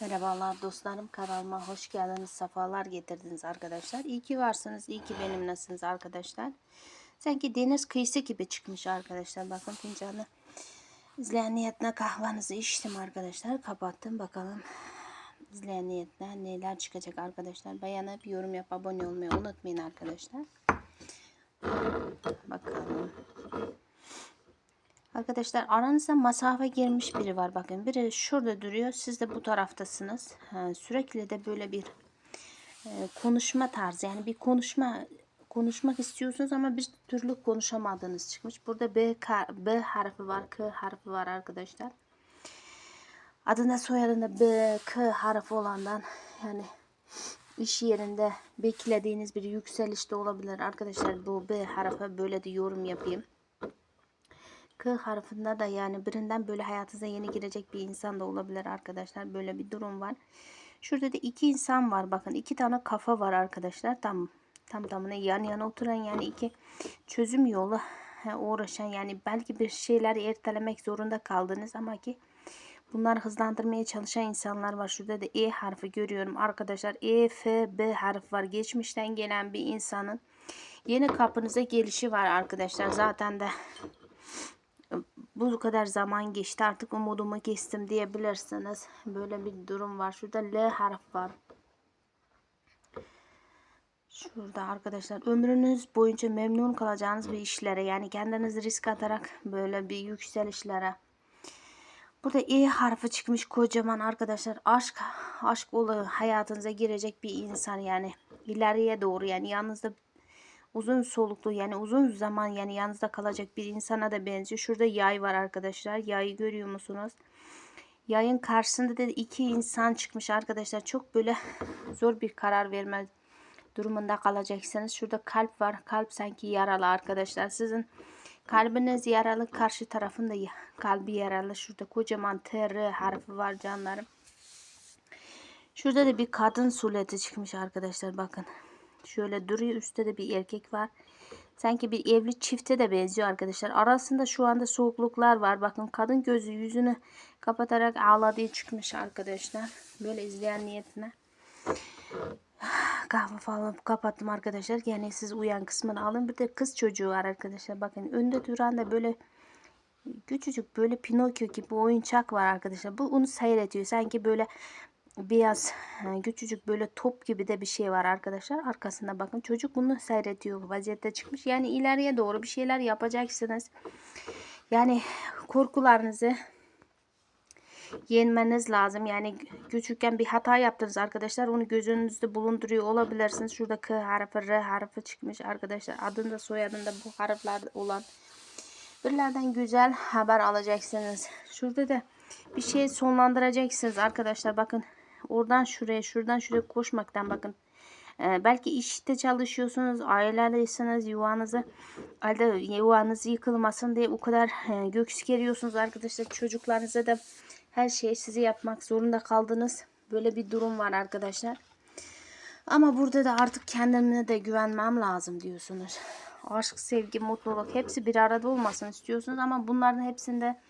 Merhabalar dostlarım kanalıma hoş geldiniz sefalar getirdiniz arkadaşlar. İyi ki varsınız iyi ki benimlesiniz arkadaşlar? Sanki deniz kıyısı gibi çıkmış arkadaşlar. Bakın fincanı izleyen niyetine kahvanızı içtim arkadaşlar. Kapattım bakalım izleyen niyetine neler çıkacak arkadaşlar. Beğenip yorum yap abone olmayı unutmayın arkadaşlar. Bakalım Arkadaşlar aranızda mesafe girmiş biri var. Bakın biri şurada duruyor. Siz de bu taraftasınız. Sürekli de böyle bir e, konuşma tarzı. Yani bir konuşma konuşmak istiyorsunuz ama bir türlü konuşamadığınız çıkmış. Burada B, K, B harfi var. K harfi var arkadaşlar. Adında soyadında B, K harfi olandan yani iş yerinde beklediğiniz bir yükseliş de olabilir. Arkadaşlar bu B harfi böyle de yorum yapayım. K harfinde da yani birinden böyle hayatınıza yeni girecek bir insan da olabilir arkadaşlar. Böyle bir durum var. Şurada da iki insan var. Bakın iki tane kafa var arkadaşlar. Tam tam tamına yan yana oturan yani iki çözüm yolu uğraşan yani belki bir şeyler ertelemek zorunda kaldınız ama ki bunlar hızlandırmaya çalışan insanlar var. Şurada da E harfi görüyorum arkadaşlar. E, F, B harfi var. Geçmişten gelen bir insanın yeni kapınıza gelişi var arkadaşlar. Zaten de bu kadar zaman geçti artık umudumu kestim diyebilirsiniz. Böyle bir durum var. Şurada L harf var. Şurada arkadaşlar ömrünüz boyunca memnun kalacağınız bir işlere yani kendinizi risk atarak böyle bir yükselişlere. Burada E harfi çıkmış kocaman arkadaşlar. Aşk aşk olu hayatınıza girecek bir insan yani ileriye doğru yani yanınızda uzun soluklu yani uzun zaman yani yanınızda kalacak bir insana da benziyor. Şurada yay var arkadaşlar. Yayı görüyor musunuz? Yayın karşısında da iki insan çıkmış arkadaşlar. Çok böyle zor bir karar verme durumunda kalacaksınız. Şurada kalp var. Kalp sanki yaralı arkadaşlar. Sizin kalbiniz yaralı. Karşı tarafında kalbi yaralı. Şurada kocaman T, harfi var canlarım. Şurada da bir kadın suleti çıkmış arkadaşlar. Bakın. Şöyle duruyor. Üstte de bir erkek var. Sanki bir evli çifte de benziyor arkadaşlar. Arasında şu anda soğukluklar var. Bakın kadın gözü yüzünü kapatarak ağladığı çıkmış arkadaşlar. Böyle izleyen niyetine. Kahve falan kapattım arkadaşlar. Yani siz uyan kısmını alın. Bir de kız çocuğu var arkadaşlar. Bakın önde duran da böyle küçücük böyle Pinokyo gibi oyuncak var arkadaşlar. Bu onu seyrediyor. Sanki böyle beyaz küçücük böyle top gibi de bir şey var arkadaşlar. Arkasında bakın çocuk bunu seyrediyor vaziyette çıkmış. Yani ileriye doğru bir şeyler yapacaksınız. Yani korkularınızı yenmeniz lazım. Yani küçükken bir hata yaptınız arkadaşlar. Onu gözünüzde bulunduruyor olabilirsiniz. Şurada K harfi, R harfi çıkmış arkadaşlar. Adında soyadında bu harfler olan birilerden güzel haber alacaksınız. Şurada da bir şey sonlandıracaksınız arkadaşlar. Bakın oradan şuraya şuradan şuraya koşmaktan bakın. Ee, belki işte çalışıyorsunuz, ailedeyseniz yuvanızı halde yuvanız yıkılmasın diye o kadar e, göks geriyorsunuz arkadaşlar. Çocuklarınıza da her şeyi sizi yapmak zorunda kaldınız. Böyle bir durum var arkadaşlar. Ama burada da artık kendime de güvenmem lazım diyorsunuz. Aşk, sevgi, mutluluk hepsi bir arada olmasını istiyorsunuz ama bunların hepsinde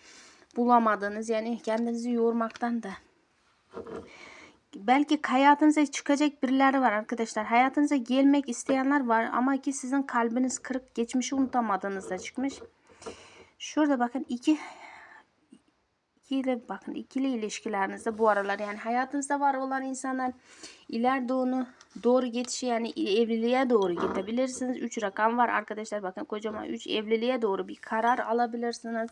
bulamadınız. Yani kendinizi yormaktan da belki hayatınıza çıkacak birileri var arkadaşlar. Hayatınıza gelmek isteyenler var ama ki sizin kalbiniz kırık, geçmişi unutamadığınızda çıkmış. Şurada bakın iki ikili bakın ikili ilişkilerinizde bu aralar yani hayatınızda var olan insanlar ileride onu doğru geçişi yani evliliğe doğru gidebilirsiniz. 3 rakam var arkadaşlar bakın kocaman 3 evliliğe doğru bir karar alabilirsiniz.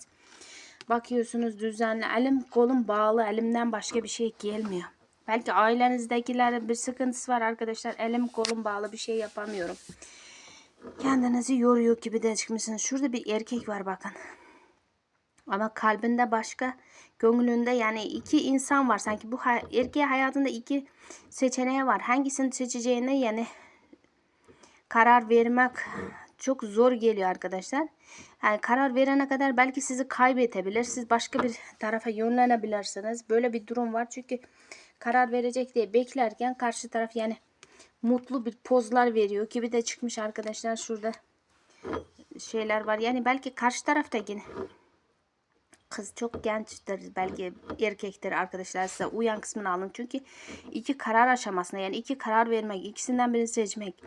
Bakıyorsunuz düzenli elim kolum bağlı elimden başka bir şey gelmiyor. Belki ailenizdekilerin bir sıkıntısı var arkadaşlar. Elim kolum bağlı bir şey yapamıyorum. Kendinizi yoruyor gibi de çıkmışsınız. Şurada bir erkek var bakın. Ama kalbinde başka, gönlünde yani iki insan var. Sanki bu erkeğe hayatında iki seçeneği var. Hangisini seçeceğine yani karar vermek çok zor geliyor arkadaşlar. Yani karar verene kadar belki sizi kaybedebilir. Siz başka bir tarafa yönlenebilirsiniz. Böyle bir durum var. Çünkü karar verecek diye beklerken karşı taraf yani mutlu bir pozlar veriyor gibi de çıkmış arkadaşlar. Şurada şeyler var. Yani belki karşı tarafta yine kız çok gençtir belki erkektir arkadaşlar size uyan kısmını alın çünkü iki karar aşamasında yani iki karar vermek ikisinden birini seçmek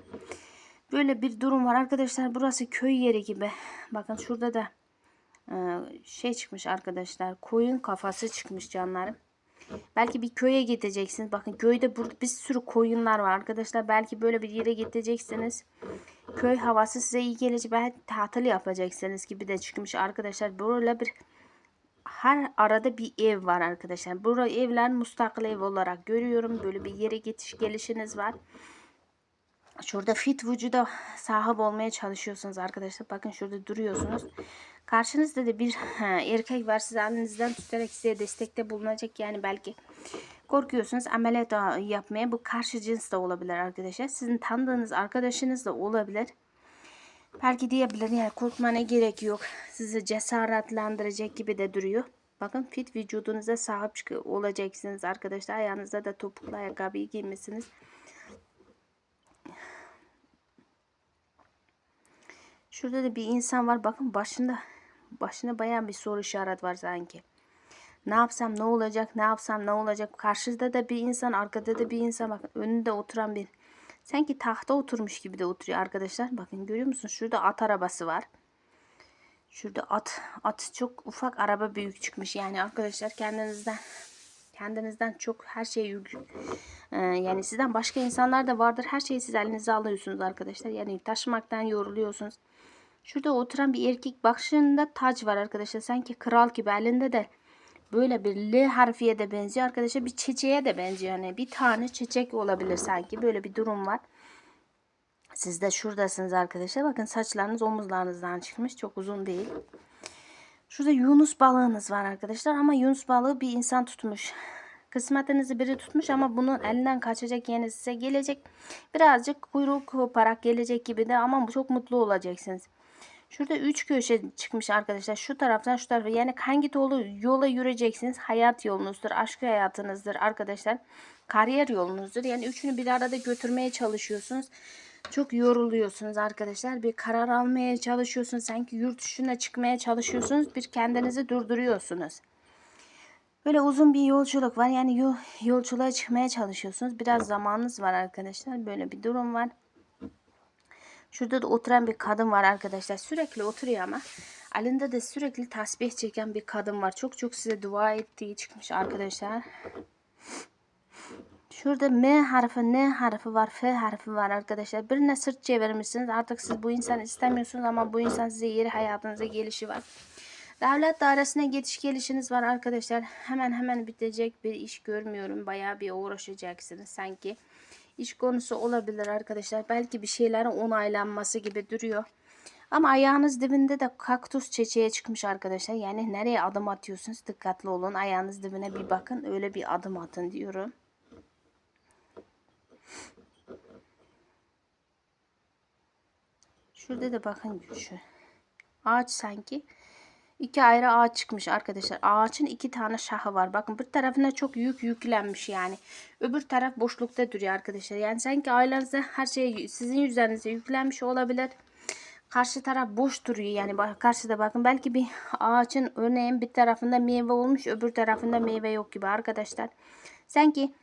böyle bir durum var arkadaşlar burası köy yeri gibi bakın şurada da e, şey çıkmış arkadaşlar koyun kafası çıkmış canlarım belki bir köye gideceksiniz bakın köyde burada bir sürü koyunlar var arkadaşlar belki böyle bir yere gideceksiniz köy havası size iyi gelecek belki tatil yapacaksınız gibi de çıkmış arkadaşlar böyle bir her arada bir ev var arkadaşlar. Burada evler mustakil ev olarak görüyorum. Böyle bir yere geçiş gelişiniz var. Şurada fit vücuda sahip olmaya çalışıyorsunuz arkadaşlar. Bakın şurada duruyorsunuz. Karşınızda da bir erkek var. Sizi elinizden tutarak size destekte bulunacak. Yani belki korkuyorsunuz ameliyat yapmaya. Bu karşı cins de olabilir arkadaşlar. Sizin tanıdığınız arkadaşınız da olabilir. Belki diyebilir yani korkmana gerek yok. Sizi cesaretlendirecek gibi de duruyor. Bakın fit vücudunuza sahip çık- olacaksınız arkadaşlar. Ayağınızda da topuklu ayakkabıyı giymişsiniz. Şurada da bir insan var. Bakın başında başında bayağı bir soru işaret var sanki. Ne yapsam ne olacak? Ne yapsam ne olacak? Karşıda da bir insan, arkada da bir insan. Bakın önünde oturan bir sanki tahta oturmuş gibi de oturuyor arkadaşlar. Bakın görüyor musunuz? Şurada at arabası var. Şurada at at çok ufak araba büyük çıkmış. Yani arkadaşlar kendinizden kendinizden çok her şey yük. Ee, yani sizden başka insanlar da vardır. Her şeyi siz elinize alıyorsunuz arkadaşlar. Yani taşımaktan yoruluyorsunuz. Şurada oturan bir erkek başında taç var arkadaşlar. Sanki kral gibi elinde de böyle bir L harfiye de benziyor arkadaşlar. Bir çiçeğe de benziyor. Yani bir tane çiçek olabilir sanki. Böyle bir durum var. Siz de şuradasınız arkadaşlar. Bakın saçlarınız omuzlarınızdan çıkmış. Çok uzun değil. Şurada Yunus balığınız var arkadaşlar. Ama Yunus balığı bir insan tutmuş. Kısmetinizi biri tutmuş ama bunun elinden kaçacak yeni size gelecek. Birazcık kuyruk koparak gelecek gibi de ama çok mutlu olacaksınız. Şurada üç köşe çıkmış arkadaşlar. Şu taraftan şu tarafa. Yani hangi dolu yola yürüyeceksiniz? Hayat yolunuzdur. Aşk hayatınızdır arkadaşlar. Kariyer yolunuzdur. Yani üçünü bir arada götürmeye çalışıyorsunuz. Çok yoruluyorsunuz arkadaşlar. Bir karar almaya çalışıyorsunuz. Sanki yurt dışına çıkmaya çalışıyorsunuz. Bir kendinizi durduruyorsunuz. Böyle uzun bir yolculuk var. Yani yol, yolculuğa çıkmaya çalışıyorsunuz. Biraz zamanınız var arkadaşlar. Böyle bir durum var. Şurada da oturan bir kadın var arkadaşlar. Sürekli oturuyor ama. Elinde de sürekli tasbih çeken bir kadın var. Çok çok size dua ettiği çıkmış arkadaşlar. Şurada M harfi, N harfi var, F harfi var arkadaşlar. Birine sırt çevirmişsiniz. Artık siz bu insanı istemiyorsunuz ama bu insan size yeri hayatınıza gelişi var. Devlet dairesine geçiş gelişiniz var arkadaşlar. Hemen hemen bitecek bir iş görmüyorum. Bayağı bir uğraşacaksınız sanki. İş konusu olabilir arkadaşlar. Belki bir şeylerin onaylanması gibi duruyor. Ama ayağınız dibinde de kaktüs çiçeğe çıkmış arkadaşlar. Yani nereye adım atıyorsunuz dikkatli olun. Ayağınız dibine bir bakın. Öyle bir adım atın diyorum. Şurada da bakın şu. Ağaç sanki. İki ayrı ağaç çıkmış arkadaşlar. Ağaçın iki tane şahı var. Bakın bir tarafına çok yük yüklenmiş yani. Öbür taraf boşlukta duruyor arkadaşlar. Yani sanki ailenizde her şey sizin üzerinize yüklenmiş olabilir. Karşı taraf boş duruyor yani karşıda bakın belki bir ağaçın örneğin bir tarafında meyve olmuş öbür tarafında meyve yok gibi arkadaşlar. Sanki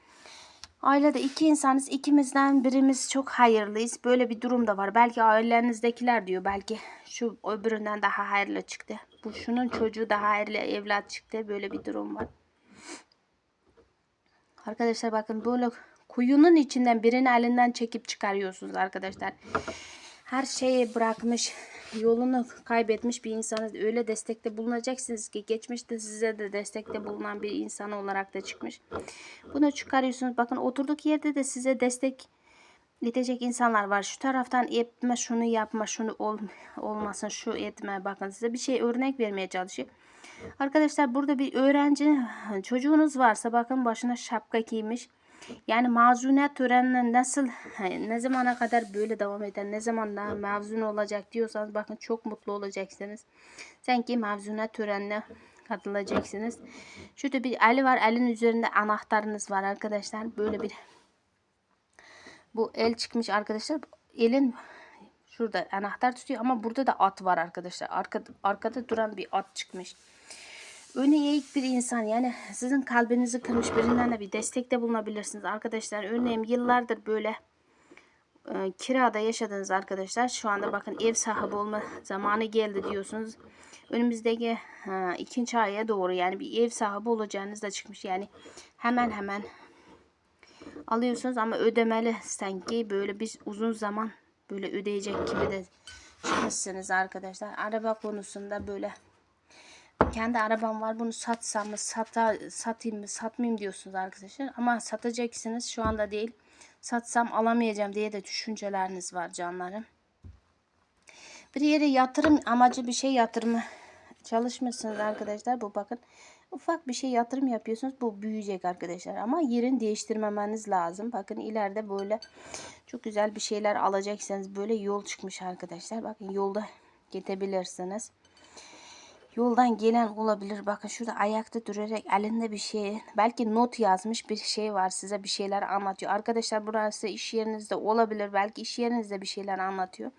Ailede iki insanız. ikimizden birimiz çok hayırlıyız. Böyle bir durum da var. Belki ailenizdekiler diyor. Belki şu öbüründen daha hayırlı çıktı. Bu şunun çocuğu daha hayırlı evlat çıktı. Böyle bir durum var. Arkadaşlar bakın böyle kuyunun içinden birini elinden çekip çıkarıyorsunuz arkadaşlar. Her şeyi bırakmış, yolunu kaybetmiş bir insanı öyle destekte bulunacaksınız ki geçmişte size de destekte bulunan bir insan olarak da çıkmış. Bunu çıkarıyorsunuz. Bakın oturduk yerde de size destek edecek insanlar var. Şu taraftan etme, şunu yapma, şunu ol, olmasın, şu etme. Bakın size bir şey örnek vermeye çalışıyor. Arkadaşlar burada bir öğrenci çocuğunuz varsa bakın başına şapka giymiş. Yani mazuniyet törenine nasıl ne zamana kadar böyle devam eder ne zaman daha mezun olacak diyorsanız bakın çok mutlu olacaksınız. Sanki mezuniyet törenine katılacaksınız. Şurada bir eli var. Elin üzerinde anahtarınız var arkadaşlar. Böyle bir bu el çıkmış arkadaşlar. Elin şurada anahtar tutuyor ama burada da at var arkadaşlar. Arkada, arkada duran bir at çıkmış. Önü eğik bir insan yani sizin kalbinizi kırmış birinden de bir destekte bulunabilirsiniz arkadaşlar. Örneğin yıllardır böyle e, kirada yaşadığınız arkadaşlar şu anda bakın ev sahibi olma zamanı geldi diyorsunuz. Önümüzdeki ha, ikinci aya doğru yani bir ev sahibi olacağınız da çıkmış. Yani hemen hemen alıyorsunuz ama ödemeli sanki böyle bir uzun zaman böyle ödeyecek gibi de çıkmışsınız arkadaşlar. Araba konusunda böyle kendi arabam var bunu satsam mı sata, satayım mı satmayayım diyorsunuz arkadaşlar. Ama satacaksınız şu anda değil. Satsam alamayacağım diye de düşünceleriniz var canlarım. Bir yere yatırım amacı bir şey yatırımı çalışmışsınız arkadaşlar. Bu bakın ufak bir şey yatırım yapıyorsunuz. Bu büyüyecek arkadaşlar. Ama yerini değiştirmemeniz lazım. Bakın ileride böyle çok güzel bir şeyler alacaksınız. Böyle yol çıkmış arkadaşlar. Bakın yolda gidebilirsiniz. Yoldan gelen olabilir. Bakın şurada ayakta durarak elinde bir şey, belki not yazmış bir şey var size bir şeyler anlatıyor. Arkadaşlar burası iş yerinizde olabilir. Belki iş yerinizde bir şeyler anlatıyor.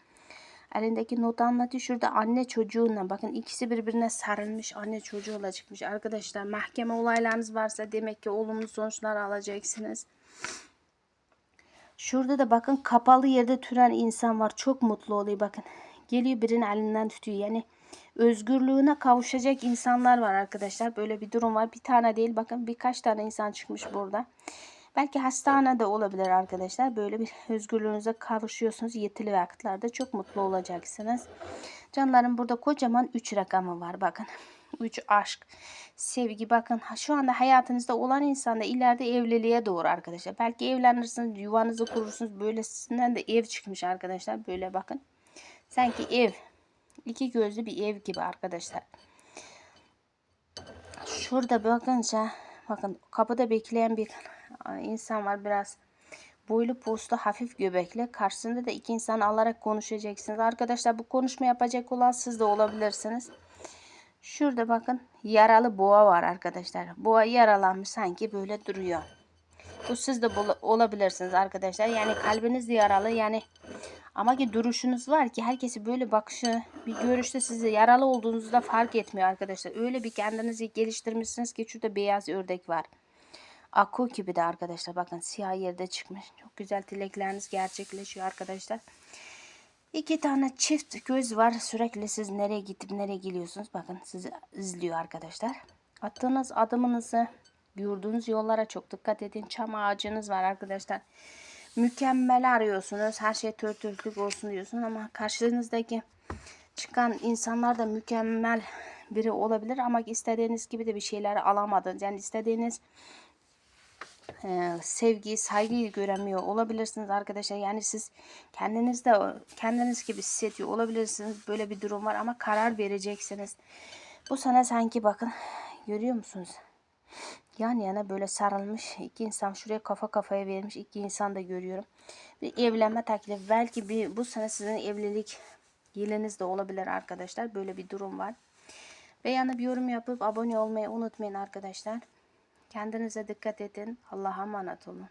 Elindeki notu anlatıyor. Şurada anne çocuğuna bakın ikisi birbirine sarılmış anne çocuğuyla çıkmış. Arkadaşlar mahkeme olaylarınız varsa demek ki olumlu sonuçlar alacaksınız. Şurada da bakın kapalı yerde türen insan var. Çok mutlu oluyor bakın. Geliyor birinin elinden tutuyor. Yani özgürlüğüne kavuşacak insanlar var arkadaşlar. Böyle bir durum var. Bir tane değil bakın birkaç tane insan çıkmış burada. Belki hastanede olabilir arkadaşlar. Böyle bir özgürlüğünüze kavuşuyorsunuz. Yetili vakitlerde çok mutlu olacaksınız. Canlarım burada kocaman 3 rakamı var bakın. 3 aşk, sevgi bakın şu anda hayatınızda olan insan da ileride evliliğe doğru arkadaşlar. Belki evlenirsiniz, yuvanızı kurursunuz. Böylesinden de ev çıkmış arkadaşlar. Böyle bakın. Sanki ev. İki gözlü bir ev gibi arkadaşlar. Şurada bakınca bakın kapıda bekleyen bir insan var biraz boylu posta hafif göbekli. Karşısında da iki insan alarak konuşacaksınız. Arkadaşlar bu konuşma yapacak olan siz de olabilirsiniz. Şurada bakın yaralı boğa var arkadaşlar. Boğa yaralanmış sanki böyle duruyor. Bu siz de olabilirsiniz arkadaşlar. Yani kalbiniz yaralı yani ama ki duruşunuz var ki herkesi böyle bakışı bir görüşte sizi yaralı olduğunuzu da fark etmiyor arkadaşlar. Öyle bir kendinizi geliştirmişsiniz ki şurada beyaz ördek var. Akku gibi de arkadaşlar bakın siyah yerde çıkmış. Çok güzel dilekleriniz gerçekleşiyor arkadaşlar. İki tane çift göz var. Sürekli siz nereye gidip nereye geliyorsunuz. Bakın sizi izliyor arkadaşlar. Attığınız adımınızı yürüdüğünüz yollara çok dikkat edin. Çam ağacınız var arkadaşlar. Mükemmel arıyorsunuz. Her şey tört törtlük olsun diyorsun ama karşınızdaki çıkan insanlar da mükemmel biri olabilir ama istediğiniz gibi de bir şeyler alamadınız. Yani istediğiniz e, sevgi, saygıyı göremiyor olabilirsiniz arkadaşlar. Yani siz kendiniz de kendiniz gibi hissediyor olabilirsiniz. Böyle bir durum var ama karar vereceksiniz. Bu sana sanki bakın görüyor musunuz? Yan yana böyle sarılmış iki insan şuraya kafa kafaya vermiş iki insan da görüyorum. Bir evlenme teklifi belki bir bu sene sizin evlilik yılınız da olabilir arkadaşlar. Böyle bir durum var. Beğenip yorum yapıp abone olmayı unutmayın arkadaşlar. Kendinize dikkat edin. Allah'a emanet olun.